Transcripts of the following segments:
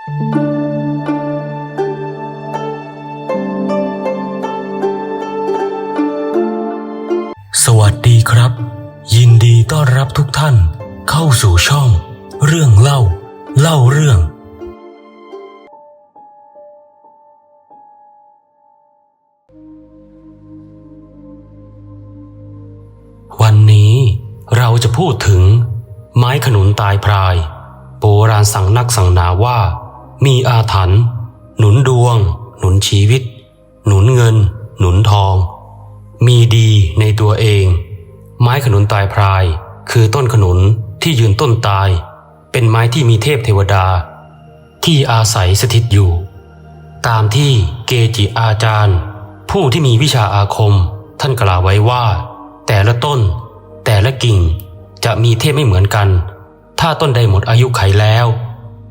สวัสดีครับ ยินดีต้อนรับทุกท่านเข้าสู่ช่อง เรื่องเล่า เล่าเรื่อง วันนี้เราจะพูดถึงไม้ขนุนตายพราย โบราณสั่งนักสั่งนาว่า มีอาถรรพ์หนุนดวง หนุนชีวิต หนุนเงิน หนุนทอง มีดีในตัวเอง ไม้ขนุนตายพราย คือต้นขนุนที่ยืนต้นตาย เป็นไม้ที่มีเทพเทวดา ที่อาศัยสถิตอยู่ ตามที่เกจิอาจารย์ ผู้ที่มีวิชาอาคม ท่านกล่าวไว้ว่า แต่ละต้น แต่ละกิ่งจะมีเทพไม่เหมือนกัน ถ้าต้นใดหมดอายุไขแล้ว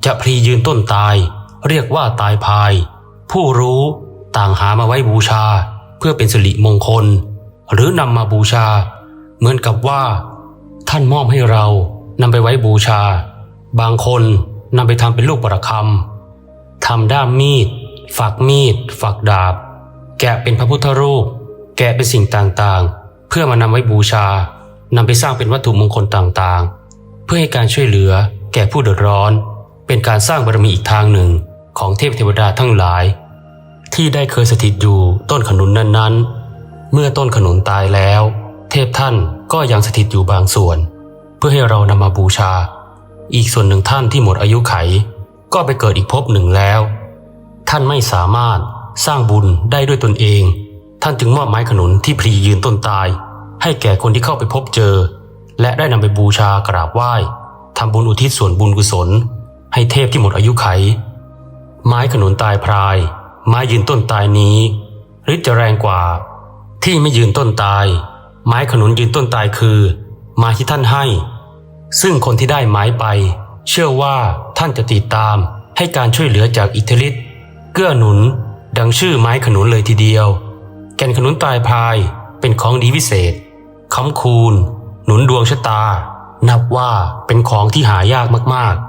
จะพลียืนต้นตาย เรียกว่าตายพาย ผู้รู้ต่างหามาไว้บูชา เพื่อเป็นสิริมงคล หรือนำมาบูชา เหมือนกับว่า ท่านมอบให้เรานำไปไว้บูชา บางคนนำไปทำเป็นลูกประคำทำด้ามมีด ฝักมีด ฝักดาบ แกะเป็นพระพุทธรูป แกะเป็นสิ่งต่างๆ เพื่อมานำไว้บูชานำไปสร้างเป็นวัตถุมงคลต่างๆ เพื่อให้การช่วยเหลือแก่ผู้เดือดร้อน เป็นการสร้างบารมีอีกทางหนึ่งของเทพเทวดาทั้งหลาย ที่ได้เคยสถิตอยู่ต้นขนุนนั้นๆ เมื่อต้นขนุนตายแล้ว เทพท่านก็ยังสถิตอยู่บางส่วน เพื่อให้เรานำมาบูชา อีกส่วนหนึ่งท่านที่หมดอายุไข ก็ไปเกิดอีกภพหนึ่งแล้ว ท่านไม่สามารถสร้างบุญได้ด้วยตนเอง ท่านจึงมอบไม้ขนุนที่พลียืนต้นตาย ให้แก่คนที่เข้าไปพบเจอ และได้นำไปบูชากราบไหว้ทำบุญอุทิศส่วนบุญกุศล ให้เทพที่หมดอายุไข ไม้ขนุนตายพราย ไม้ยืนต้นตายนี้ฤทธิ์จะแรงกว่า ที่ไม่ยืนต้นตาย ไม้ขนุนยืนต้นตายคือ ไม้ที่ท่านให้ ซึ่งคนที่ได้ไม้ไป เชื่อว่าท่านจะติดตามให้การช่วยเหลือจากอิทธิฤทธิ์เกื้อหนุน ดังชื่อไม้ขนุนเลยทีเดียว แก่นขนุนตายพรายเป็นของดีวิเศษค้ำคูณ หนุนดวงชะตา นับว่าเป็นของที่หายากมากๆ